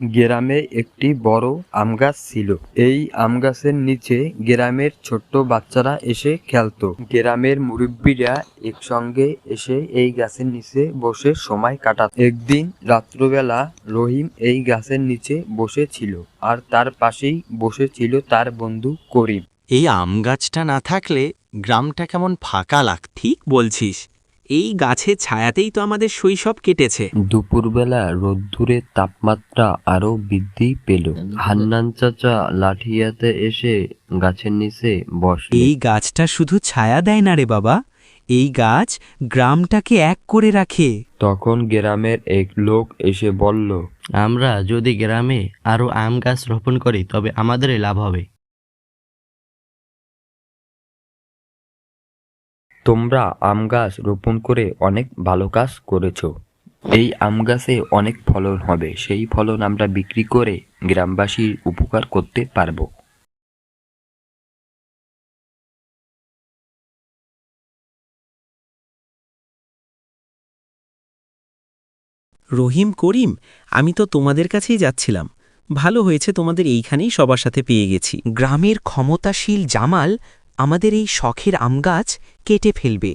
গ্রামে একটি বড় আম গাছ ছিল। এই আম গাছের নিচে গ্রামের ছোট্ট বাচ্চারা এসে খেলতো। গ্রামের মুরব্বীরা একসঙ্গে এসে এই গাছের নিচে বসে সময় কাটাত। একদিন রাত্রবেলা রহিম এই গাছের নিচে বসে ছিল আর তার পাশেই বসে ছিল তার বন্ধু করিম। এই আম গাছটা না থাকলে গ্রামটা কেমন ফাঁকা লাগ, ঠিক বলছিস। এই গাছের ছায়াতেই তো আমাদের শৈশব কেটেছে। দুপুরবেলা রোদ্দুরের তাপমাত্রা আরও বৃদ্ধি পেল। হান্নান চাচা লাঠিয়াতে এসে গাছের নিচে বসে এই গাছটা শুধু ছায়া দেয় না রে বাবা এই গাছ গ্রামটাকে এক করে রাখে। তখন গ্রামের এক লোক এসে বলল আমরা যদি গ্রামে আরও আম গাছ রোপণ করি তবে আমাদেরই লাভ হবে। তোমরা আম গাছ রোপণ করে অনেক ভালো কাজ করেছ। এই আম গাছে অনেক ফলন হবে। সেই ফলন আমরা বিক্রি করে গ্রামবাসীর উপকার করতে পারব। রহিম করিম আমি তো তোমাদের কাছেই যাচ্ছিলাম। ভালো হয়েছে তোমাদের এইখানেই সবার সাথে পেয়ে গেছি। গ্রামের ক্ষমতাশীল জামাল আমাদের এই শখের আমগাছ কেটে ফেলবে।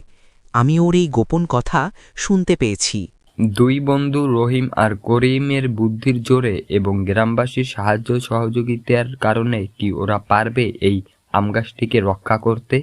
আমি ওর এই গোপন কথা শুনতে পেয়েছি। দুই বন্ধু রহিম আর করিমের বুদ্ধির জোরে এবং গ্রামবাসীর সাহায্য সহযোগিতার কারণে কি ওরা পারবে এই আম গাছটিকে রক্ষা করতে?